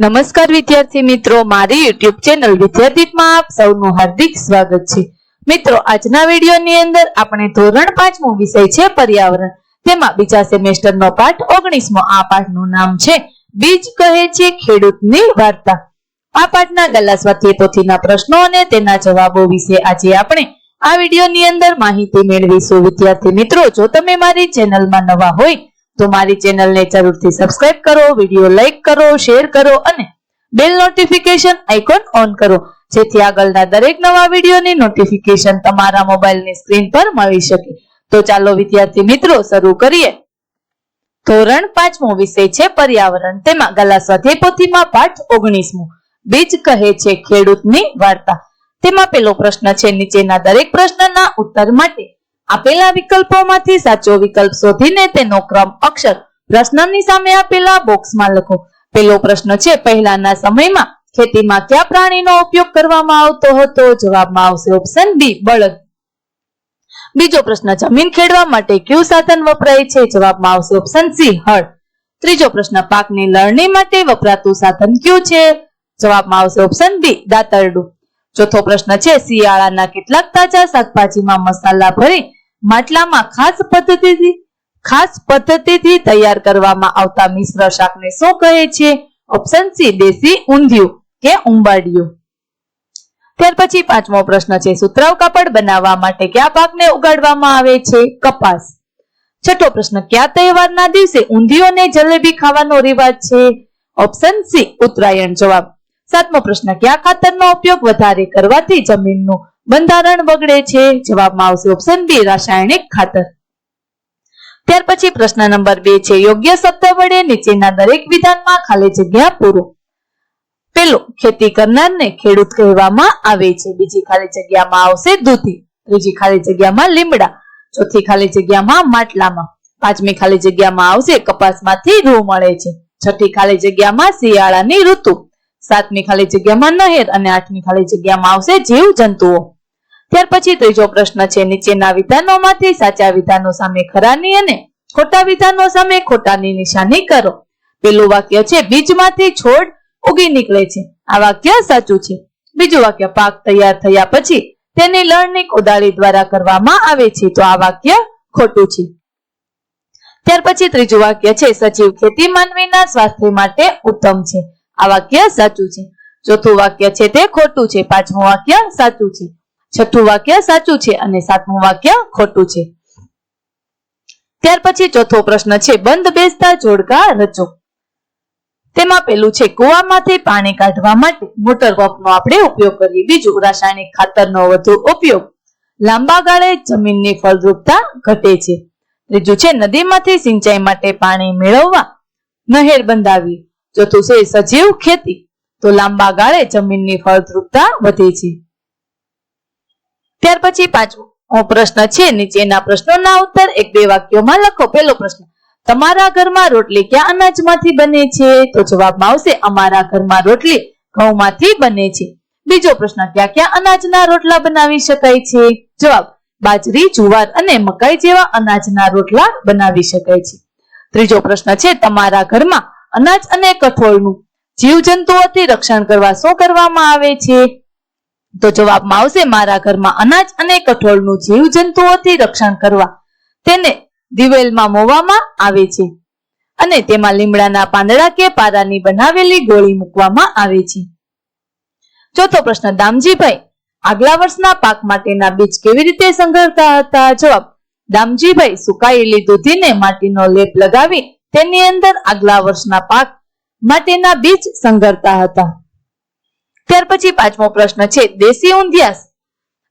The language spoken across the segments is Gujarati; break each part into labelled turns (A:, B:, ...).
A: નમસ્કાર વિદ્યાર્થી મિત્રો, મારી યુટ્યુબ ચેનલ વિદ્યાર્થીમાં આપ સૌનું હાર્દિક સ્વાગત છે. મિત્રો, આજના વિડીયોની અંદર આપણે ધોરણ પાંચમો વિષય છે પર્યાવરણ. તેમાં બીજા સેમેસ્ટરનો પાઠ ઓગણીસમો. આ પાઠનું નામ છે, બીજ કહે છે ખેડૂતની વાર્તા. આ પાઠના ગલા સ્વાધ્યાય પોથીના પ્રશ્નો અને તેના જવાબો વિશે આજે આપણે આ વિડીયોની અંદર માહિતી મેળવીશું. વિદ્યાર્થી મિત્રો, જો તમે મારી ચેનલમાં નવા હોય તો મારી ચેનલને જરૂરથી સબસ્ક્રાઇબ કરો વીડિયો લાઈક કરો શેર કરો અને બેલ નોટિફિકેશન આઇકોન ઓન કરો, જેથી આગળના દરેક નવા વિડીયોની નોટિફિકેશન તમારા મોબાઈલની સ્ક્રીન પર મળી શકે. તો ચાલો, વિદ્યાર્થી મિત્રો, શરૂ કરીએ. ધોરણ પાંચમો વિષય છે પર્યાવરણ. તેમાં ગલા સ્વાધ્યાય પોથીમાં પાઠ ઓગણીસમો. બીજ કહે છે, ખેડૂતની વાર્તા. તેમાં પેલો પ્રશ્ન છે, નીચેના દરેક પ્રશ્નના ઉત્તર માટે આપેલા વિકલ્પોમાંથી સાચો વિકલ્પ શોધીને તેનો ક્રમ અક્ષર પ્રશ્નની સામે આપેલા બોક્સમાં લખો. પેલો પ્રશ્ન છે, પહેલાના સમયમાં ખેતીમાં કયા પ્રાણીનો ઉપયોગ કરવામાં આવતો હતો? જવાબમાં આવશે ઓપ્શન બી બળદ. બીજો પ્રશ્ન, જમીન ખેડવા માટે કયું સાધન વપરાય છે? જવાબમાં આવશે ઓપ્શન સી હળ. ત્રીજો પ્રશ્ન, પાકની લણણી માટે વપરાતું સાધન કયું છે? જવાબમાં આવશે ઓપ્શન બી દાતરડું. ચોથો પ્રશ્ન છે, શિયાળાના કેટલાક તાજા શાકભાજીમાં મસાલા ભરી માટલામાં ખાસ પદ્ધતિથી ખાસ પદ્ધતિથી તૈયાર કરવામાં આવતા મિશ્ર શાકને શું કહે છે? ઓપ્શન સી દેશી ઊંધિયું કે ઉંબાડિયું? ત્યાર પછી પાંચમો પ્રશ્ન છે સુતરાવ કાપડ બનાવવા માટે કયા પાકને ઉગાડવામાં આવે છે? કપાસ. છઠ્ઠો પ્રશ્ન, કયા તહેવારના દિવસે ઊંધિયોને જલેબી ખાવાનો રિવાજ છે? ઓપ્શન સી ઉત્તરાયણ જવાબ. સાતમો પ્રશ્ન, કયા ખાતરનો ઉપયોગ વધારે કરવાથી જમીનનું બંધારણ બગડે છે? જવાબમાં આવશે ઓપ્શન બી રાસાયણિક ખાતર. ત્યાર પછી પ્રશ્ન નંબર બે છે, યોગ્ય શબ્દ વડે નીચેના દરેક વિધાનમાં ખાલી જગ્યા પૂરો. પેલો, ખેતી કરનારને ખેડૂત કહેવામાં આવે છે. બીજી ખાલી જગ્યામાં આવશે દૂધી. ત્રીજી ખાલી જગ્યામાં લીમડા. ચોથી ખાલી જગ્યામાં માટલામાં. પાંચમી ખાલી જગ્યામાં આવશે કપાસમાંથી રૂ મળે છે. છઠ્ઠી ખાલી જગ્યામાં શિયાળાની ઋતુ. સાતમી ખાલી જગ્યામાં નહેર અને આઠમી ખાલી જગ્યામાં આવશે જીવ જંતુઓ ત્યાર પછી ત્રીજો પ્રશ્ન છે, નીચેના વિધાનોમાંથી સાચા વિધાનો સામે ખરાની અને ખોટા વિધાનો સામે ખોટાની નિશાની કરો. પેલું વાક્ય છે, બીજમાંથી છોડ ઉગી નીકળે છે. આ વાક્ય સાચું છે. બીજું વાક્ય, પાક તૈયાર થયા પછી તેની લણણી કોદાળી દ્વારા કરવામાં આવે છે. તો આ વાક્ય ખોટું છે. ત્યાર પછી ત્રીજું વાક્ય છે, સજીવ ખેતી માનવીના સ્વાસ્થ્ય માટે ઉત્તમ છે. આ વાક્ય સાચું છે. ચોથું વાક્ય છે, તે ખોટું છે. પાંચમું વાક્ય સાચું છે. છઠ્ઠું વાક્ય સાચું છે અને સાતમું વાક્ય ખોટું છે. ત્યાર પછી ચોથો પ્રશ્ન છે, બંધ બેસતા જોડકા રચો. તેમાં પેલું છે, કુવામાંથી પાણી કાઢવા માટે મોટર પંપનો આપણે ઉપયોગ કરીએ. બીજું, રાસાયણિક ખાતરનો વધુ ઉપયોગ. લાંબા ગાળે જમીનની ફળદ્રુપતા ઘટે છે. ત્રીજું છે, નદીમાંથી સિંચાઈ માટે પાણી મેળવવા, નહેર બંધાવી. ચોથું છે, સજીવ ખેતી. તો લાંબા ગાળે જમીનની ફળદ્રુપતા વધે છે. ત્યાર પછી પાંચમો પ્રશ્ન છે, નીચેના પ્રશ્નોના ઉત્તર એક બે વાક્યોમાં લખો. પહેલો પ્રશ્ન, તમારા ઘરમાં રોટલી ક્યાં અનાજમાંથી બને છે? તો જવાબમાં આવશે, અમારા ઘરમાં રોટલી ઘઉંમાંથી બને છે. બીજો પ્રશ્ન, ક્યાં ક્યાં અનાજના રોટલા બનાવી શકાય છે? જવાબ, બાજરી, જુવાર અને મકાઈ જેવા અનાજના રોટલા બનાવી શકાય છે. ત્રીજો પ્રશ્ન છે, તમારા ઘરમાં અનાજ અને કઠોળનું જીવજંતુઓથી રક્ષણ કરવા શું કરવામાં આવે છે? તો જવાબમાં આવશે, મારા ઘરમાં અનાજ અને કઠોળનું જીવજંતુઓથી રક્ષણ કરવા. તેને દિવેલમાં મોવામાં આવે છે અને તેમાં લીમડાના પાંદડા કે પારાની બનાવેલી ગોળી મૂકવામાં આવે છે. ચોથો પ્રશ્ન, દામજીભાઈ, આગલા વર્ષના પાક માટેના બીજ કેવી રીતે સંઘરતા હતા? જવાબ, દામજીભાઈ સુકાયેલી દૂધીને માટીનો લેપ લગાવી તેની અંદર આગલા વર્ષના પાક માટેના બીજ સંઘરતા હતા. ત્યાર પછી પાંચમો પ્રશ્ન છે, દેશી ઊંધિયા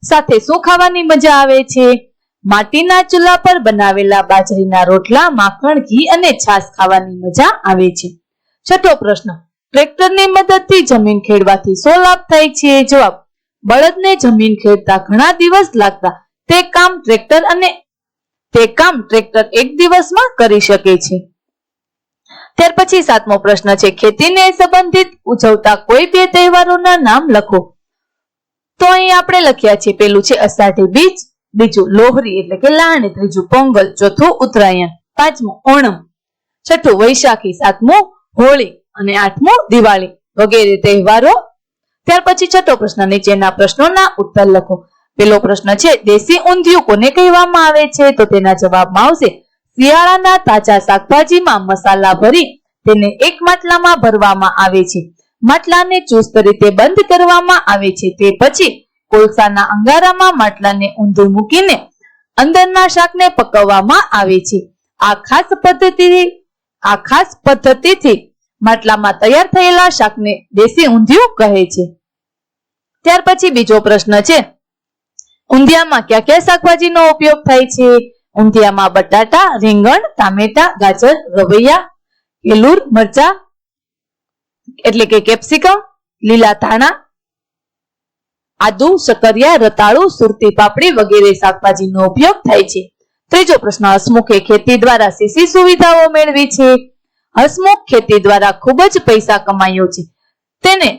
A: સાથે શું ખાવાની મજા આવે છે? માટીના ચૂલા પર બનાવેલા બાજરીના રોટલા, માખણ, ઘી અને છાશ ખાવાની મજા આવે છે. છઠ્ઠો પ્રશ્ન, ટ્રેક્ટરની મદદથી જમીન ખેડવાથી શું લાભ થાય છે? જવાબ, બળદને જમીન ખેડતા ઘણા દિવસ લાગતા તે કામ ટ્રેક્ટર અને તે કામ ટ્રેક્ટર એક દિવસમાં કરી શકે છે. ત્યાર પછી સાતમો પ્રશ્ન છે, ખેતીને સંબંધિત ઉજવતા કોઈ બે તહેવારોના નામ લખો. તો અહીં આપણે લખ્યા છે, પેલું છે અષાઢી બીજ, બીજું લોહરી એટલે કે લાણી, ત્રીજું પોંગલ, ચોથું ઉત્તરાયણ, પાંચમું ઓણમ, છઠ્ઠું વૈશાખી, સાતમું હોળી અને આઠમું દિવાળી વગેરે તહેવારો. ત્યાર પછી છઠ્ઠો પ્રશ્ન નીચેના પ્રશ્નોના ઉત્તર લખો. પેલો પ્રશ્ન છે, દેશી ઊંધિયું કોને કહેવામાં આવે છે? તો તેના જવાબમાં આવશે શિયાળાના તાજા શાકભાજીમાં મસાલા ભરી તેને એક માટલામાં ભરવામાં આવે છે. માટલાને ચુસ્ત રીતે બંધ કરવામાં આવે છે. તે પછી કોલસાના અંગારામાં માટલાને ઊંધું મૂકીને અંદરના શાકને પકવવામાં આવે છે. આ ખાસ પદ્ધતિથી, આ ખાસ પદ્ધતિથી માટલામાં તૈયાર થયેલા શાકને દેશી ઊંધિયું કહે છે. ત્યાર પછી બીજો પ્રશ્ન છે, ઊંધિયામાં કયા કયા શાકભાજીનો ઉપયોગ થાય છે? ઊંધિયામાં બટાટા, રીંગણ, ટામેટા, ગાજર, રવૈયા કેલુર મરચા, એટલે કે કેપ્સિકમ, લીલા ધાણા, આદુ સકરિયા રતાળુ, સુરતી પાપડી વગેરે શાકભાજીનો ઉપયોગ થાય છે. ત્રીજો પ્રશ્ન, હસમુખે ખેતી દ્વારા શી સુવિધાઓ મેળવી છે? હસમુખ ખેતી દ્વારા ખૂબ જ પૈસા કમાયો છે. તેને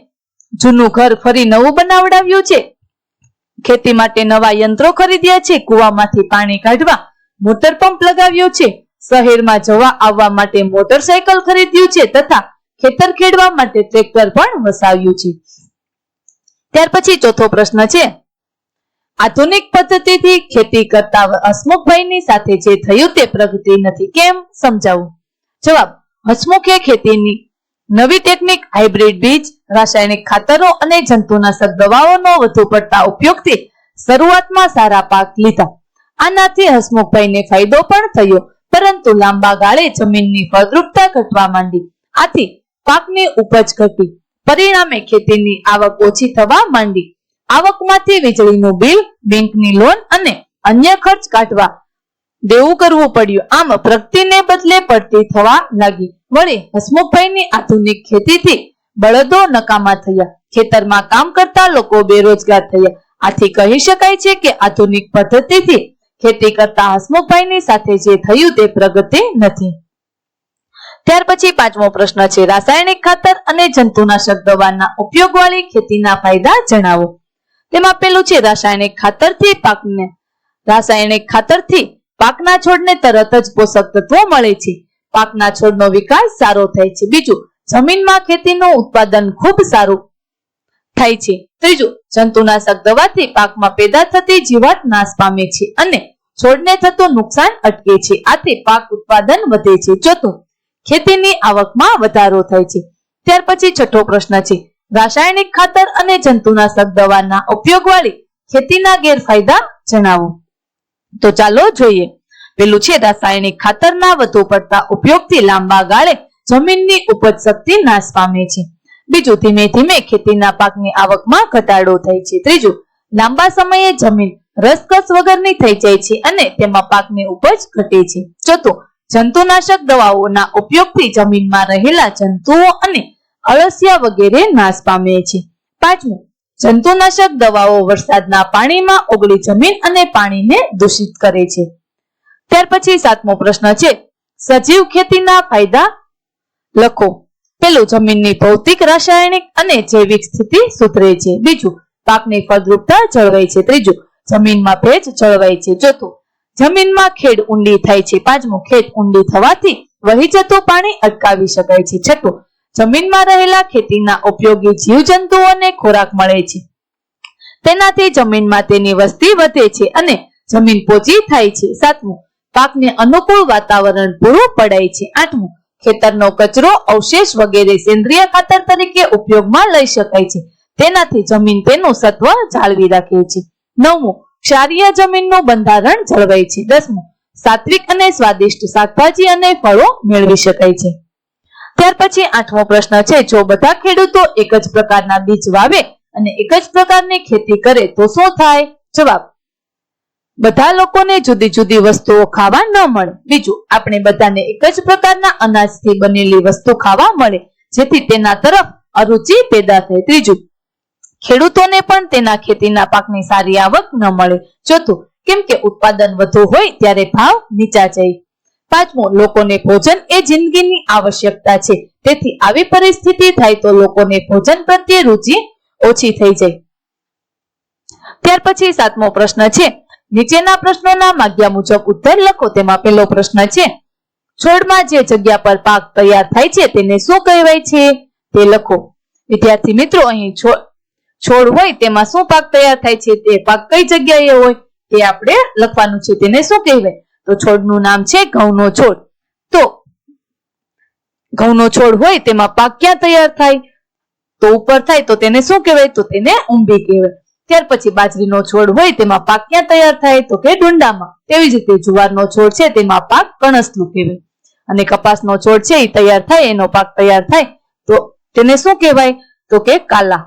A: જૂનું ઘર ફરી નવું બનાવડાવ્યું છે? ખેતી માટે નવા યંત્રો ખરીદ્યા છે? કુવામાંથી પાણી કાઢવા મોટર પંપ લગાવ્યો છે. શહેરમાં જવા આવવા માટે મોટરસાયકલ ખરીદ્યું છે તથા ખેતર ખેડવા માટે ટ્રેક્ટર પણ વસાવ્યું છે. ત્યાર પછી ચોથો પ્રશ્ન છે. આધુનિક પદ્ધતિથી ખેતી કરતા હસમુખભાઈની સાથે જે થયું તે પ્રગતિ નથી. કેમ? સમજાવું. જવાબ. હસમુખે ખેતીની નવી ટેકનિક હાઇબ્રિડ બીજ, રાસાયણિક ખાતરો અને જંતુનાશક દવાઓનો વધુ પડતા ઉપયોગથી શરૂઆતમાં સારા પાક લીધા. આનાથી હસમુખભાઈને ફાયદો પણ થયો, પરંતુ લાંબા ગાળે જમીનની ફળદ્રુપતા ઘટવા માંડી. આથી પાકની ઉપજ ઘટી. પરિણામે ખેતીની આવક ઓછી થવા માંડી. આવકમાંથી વીજળીનું બિલ, બેંકની લોન અને અન્ય ખર્ચ કાઢવા દેવું કરવું પડ્યું. આમ પ્રગતિને બદલે પડતી થવા લાગી. વળી હસમુખભાઈની આધુનિક ખેતીથી બળદો નકામા થયા. ખેતરમાં કામ કરતા લોકો બેરોજગાર થયા. આથી કહી શકાય છે કે આધુનિક પદ્ધતિથી ખેતી કરતા હસમુખભાઈની સાથે જે થયું તે પ્રગતિ નથી. ત્યાર પછી પાંચમો પ્રશ્ન છે, રાસાયણિક ખાતર અને જંતુનાશક દવાના ઉપયોગ વાળી ખેતીના ફાયદા જણાવો. તેમાં પેલું છે, રાસાયણિક ખાતરથી પાકને, રાસાયણિક ખાતરથી પાકના છોડને તરત જ પોષક તત્વો મળે છે. પાકના છોડનો વિકાસ સારો થાય છે. બીજું, જમીનમાં ખેતીનું ઉત્પાદન ખૂબ સારું થાય છે. ત્રીજું, જંતુનાશક દવાથી પાકમાં પેદા થતી જીવાત નાશ પામે છે અને છોડને થતું નુકસાન અટકે છે. આથી પાક ઉત્પાદન વધે છે. ચોથું, ખેતીની આવકમાં વધારો થાય છે. ત્યાર પછી છઠ્ઠો પ્રશ્ન છે, રાસાયણિક ખાતર અને જંતુનાશક દવાના ઉપયોગ વાળી ખેતીના ગેરફાયદા જણાવો. તો ચાલો જોઈએ. પેલું છે, રાસાયણિક ખાતરના વધુ પડતા ઉપયોગથી લાંબા ગાળે જમીનની ઉપજ શક્તિ નાશ પામે છે. બીજું ધીમે ધીમે ખેતીના પાકની આવકમાં ઘટાડો થાય છે. ત્રીજું, લાંબા સમયે જમીન રસકસ વગરની થઈ જાય છે અને તેમાં પાકની ઉપજ ઘટે છે. ચોથું, જંતુનાશક દવાઓના ઉપયોગથી જમીનમાં રહેલા જંતુઓ અને અળસિયા વગેરે નાશ પામે છે. પાંચમું, જંતુનાશક દવાઓ વરસાદના પાણીમાં ઓગળી જમીન અને પાણીને દૂષિત કરે છે. ત્યાર પછી સાતમો પ્રશ્ન છે, સજીવ ખેતીના ફાયદા લખો. પેલું જમીનની ભૌતિક, રાસાયણિક અને જૈવિક સ્થિતિ સુધરે છે. બીજું, પાકની ફળદ્રુપતા જળવાય છે. ત્રીજું, જમીનમાં ભેજ જળવાય છે. ચોથું, જમીનમાં ખેડ ઊંડી થાય છે. પાંચમું, ખેત ઊંડી થવાથી વહી જતું પાણી અટકાવી શકાય છે. છઠ્ઠું, જમીનમાં રહેલા ખેતીના ઉપયોગી જીવજંતુઓને ખોરાક મળે છે. તેનાથી જમીનમાં તેની વસ્તી વધે છે અને જમીન પોચી થાય છે. સાતમું, પાકને અનુકૂળ વાતાવરણ પૂરું પડાય છે. આઠમું ખેતરનો કચરો અવશેષ વગેરે સેન્દ્રિય ખાતર તરીકે ઉપયોગમાં લઈ શકાય છે. તેનાથી જમીન તેનું સત્વ જાળવી રાખે છે. નવમું, ક્ષારીય જમીનનું બંધારણ જળવાય છે. દસમું, સાત્વિક અને સ્વાદિષ્ટ શાકભાજી અને ફળો મેળવી શકાય છે. ત્યાર પછી આઠમો પ્રશ્ન છે, જો બધા ખેડૂતો એક જ પ્રકારના બીજ વાવે અને એક જ પ્રકારની ખેતી કરે તો શું થાય? જવાબ બધા લોકોને જુદી જુદી વસ્તુઓ ખાવા ન મળે. બીજું, આપણે બધાને એક જ પ્રકારના અનાજથી બનેલી વસ્તુ ખાવા મળે, જેથી તેના તરફ અરુચિ પેદા થાય. ત્રીજું, ખેડૂતોને પણ તેના ખેતીના પાકની સારી આવક ન મળે. ચોથું, કેમ કે ઉત્પાદન વધુ હોય ત્યારે ભાવ નીચા જાય. પાંચમું, લોકોને ભોજન એ જિંદગીની આવશ્યકતા છે. તેથી આવી પરિસ્થિતિ થાય તો લોકોને ભોજન પ્રત્યે રુચિ ઓછી થઈ જાય. ત્યાર પછી સાતમો પ્રશ્ન છે નીચેના પ્રશ્નોના માગ્યા મુજબ ઉત્તર લખો. તેમાં પહેલો પ્રશ્ન છે, છોડમાં જે જગ્યા પર પાક તૈયાર થાય છે તેને શું કહેવાય છે? તે લખો. વિદ્યાર્થી મિત્રો, અહીં છોડ હોય તેમાં શું પાક તૈયાર થાય છે? તે પાક કઈ જગ્યાએ હોય? તે આપણે લખવાનું છે. તેને શું કહેવાય? તો છોડનું નામ છે ઘઉંનો છોડ. તો ઘઉંનો છોડ હોય તેમાં પાક ક્યાં તૈયાર થાય? તો ઉપર થાય. તો તેને શું કહેવાય? તો તેને ઊંબી કહેવાય. ત્યાર પછી બાજરીનો છોડ હોય તેમાં પાક ક્યાં તૈયાર થાય તો કે ડુંડામાં. તેવી જ રીતે જુવારનો છોડ છે તેમાં પાક કણસલું કહેવાય. અને કપાસનો છોડ છે એ તૈયાર થાય, એનો પાક તૈયાર થાય, તો તેને શું કહેવાય? તો કે કાલા.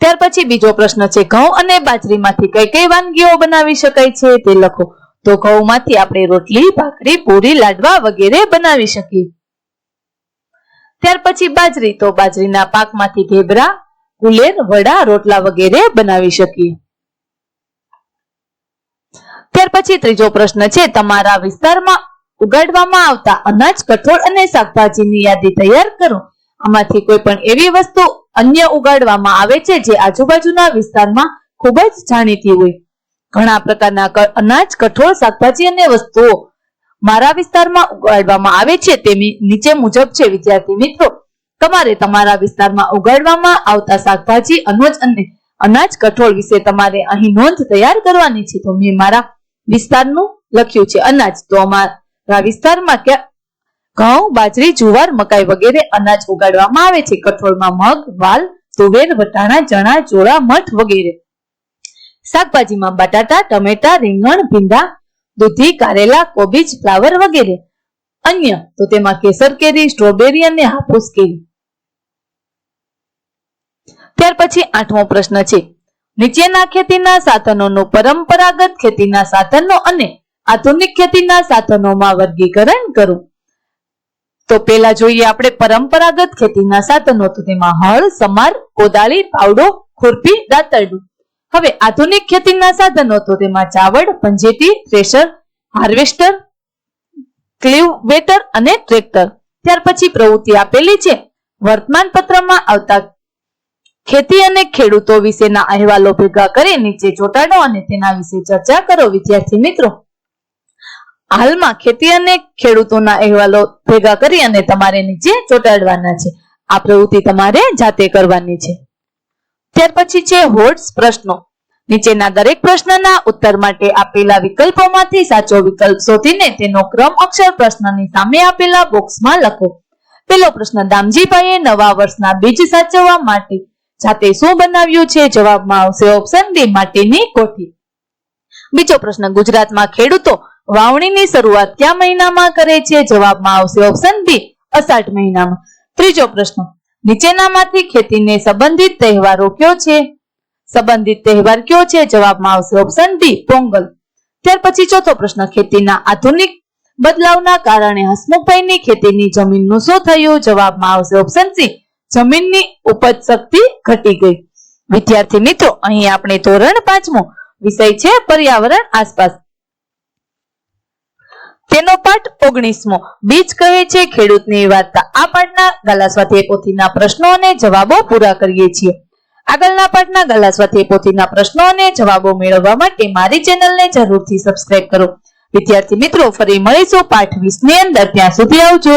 A: ત્યાર પછી બીજો પ્રશ્ન છે, ઘઉં અને બાજરીમાંથી કઈ કઈ વાનગીઓ બનાવી શકાય છે તે લખો. તો ઘઉંમાંથી આપણે રોટલી, ભાખરી, પૂરી, લાડવા વગેરે બનાવી શકીએ. ત્યાર પછી બાજરી. તો બાજરીના પાકમાંથી ઢેબરા કુલેર, વડા, રોટલા વગેરે બનાવી શકીએ. ત્યાર પછી ત્રીજો પ્રશ્ન છે, તમારા વિસ્તારમાં ઉગાડવામાં આવતા અનાજ, કઠોળ અને શાકભાજીની યાદી તૈયાર કરો. આમાંથી કોઈ પણ એવી વસ્તુ અન્ય ઉગાડવામાં આવે છે, જે આજુબાજુના વિસ્તારમાં ખૂબ જ જાણીતી હોય. ઘણા પ્રકારના અનાજ, કઠોળ, શાકભાજી અને વસ્તુઓ મારા વિસ્તારમાં ઉગાડવામાં આવે છે, તે નીચે મુજબ છે, વિદ્યાર્થી મિત્રો. તમારે તમારા વિસ્તારમાં ઉગાડવામાં આવતા શાકભાજી, અનાજ અને અનાજ કઠોળ વિશે તમારે અહીં નોંધ તૈયાર કરવાની છે. તો મેં મારા વિસ્તારનું લખ્યું છે અનાજ. તો અમારા વિસ્તારમાં ઘઉં, બાજરી, જુવાર, મકાઈ વગેરે અનાજ ઉગાડવામાં આવે છે. કઠોળમાં મગ, વાલ, તુવેર, વટાણા, ચણા જોળા મઠ વગેરે. શાકભાજીમાં બટાટા, ટમેટા, રીંગણ, ભીંડા, દૂધી, કારેલા, કોબીજ, ફ્લાવર વગેરે. અન્ય તો તેમાં કેસર કેરી, સ્ટ્રોબેરી અને હાફૂસ કેરી. ત્યાર પછી આઠમો પ્રશ્ન છે. નીચેના ખેતીના સાધનોનું પરંપરાગત ખેતીના સાધનો અને આધુનિક ખેતીના સાધનોમાં વર્ગીકરણ કરો. તો પેલા જોઈએ આપણે પરંપરાગત ખેતીના સાધનો. તો તેમાં હળ, સમાર, કોદાળી, પાવડો, ખુરપી, દાતરડું. હવે આધુનિક ખેતીના સાધનો. તો તેમાં ચાવડ, પંજેટી, થ્રેશર, હાર્વેસ્ટર ક્લિવેટર અને ટ્રેક્ટર. ત્યાર પછી પ્રવૃત્તિ આપેલી છે. વર્તમાન પત્રમાં આવતા ખેતી અને ખેડૂતો વિશેના અહેવાલો ભેગા કરી નીચે ચોંટાડો અને તેના વિશે ચર્ચા કરો, વિદ્યાર્થી મિત્રો. હાલમાં ખેતી અને ખેડૂતોના અહેવાલો ભેગા કરી અને તમારે નીચે ચોંટાડવાના છે. આ પ્રવૃત્તિ તમારે જાતે કરવાની છે. ત્યાર પછી છે હોર્ડ્સ પ્રશ્નો. નીચેના દરેક પ્રશ્નના ઉત્તર માટે આપેલા વિકલ્પોમાંથી સાચો વિકલ્પ શોધીને તેનો ક્રમ અક્ષર પ્રશ્નની સામે આપેલા બોક્સમાં લખો. પેલો પ્રશ્ન, દામજીભાઈએ નવા વર્ષના બીજ સાચવવા માટે જાતે શું બનાવ્યું છે? જવાબમાં આવશે ઓપ્શન ડી માટીની કોઠી. બીજો પ્રશ્ન, ગુજરાતમાં ખેડૂતો વાવણીની શરૂઆત કયા મહિનામાં કરે છે? જવાબમાં આવશે ઓપ્શન બી, અષાઢ મહિનામાં. ત્રીજો પ્રશ્ન, નીચેનામાંથી ખેતીને સંબંધિત તહેવારો કયો છે? સંબંધિત તહેવાર કયો છે? જવાબમાં આવશે ઓપ્શન ડી પોંગલ. ત્યાર પછી ચોથો પ્રશ્ન, ખેતીના આધુનિક બદલાવના કારણે હસમુખભાઈની ખેતીની જમીનનું શું થયું? જવાબમાં આવશે ઓપ્શન સી જમીનની ઉપજ શક્તિ ઘટી ગઈ. વિદ્યાર્થી મિત્રો, અહીં આપણે ધોરણ પાંચમો વિષય છે, પર્યાવરણ આસપાસ. તેનો પાઠ ઓગણીસમો. બીજ કહે છે, ખેડૂતની વાર્તા. આ પાઠના ગાલા પોથીના પ્રશ્નો અને જવાબો પૂરા કરીએ છીએ. આગળના પાઠના ગાલા સ્વાધ્યાય પોથીના પ્રશ્નો અને જવાબો મેળવવા માટે મારી ચેનલને જરૂરથી સબસ્ક્રાઇબ કરો. વિદ્યાર્થી મિત્રો, ફરી મળીશું પાઠ વીસની અંદર. ત્યાં સુધી આવજો.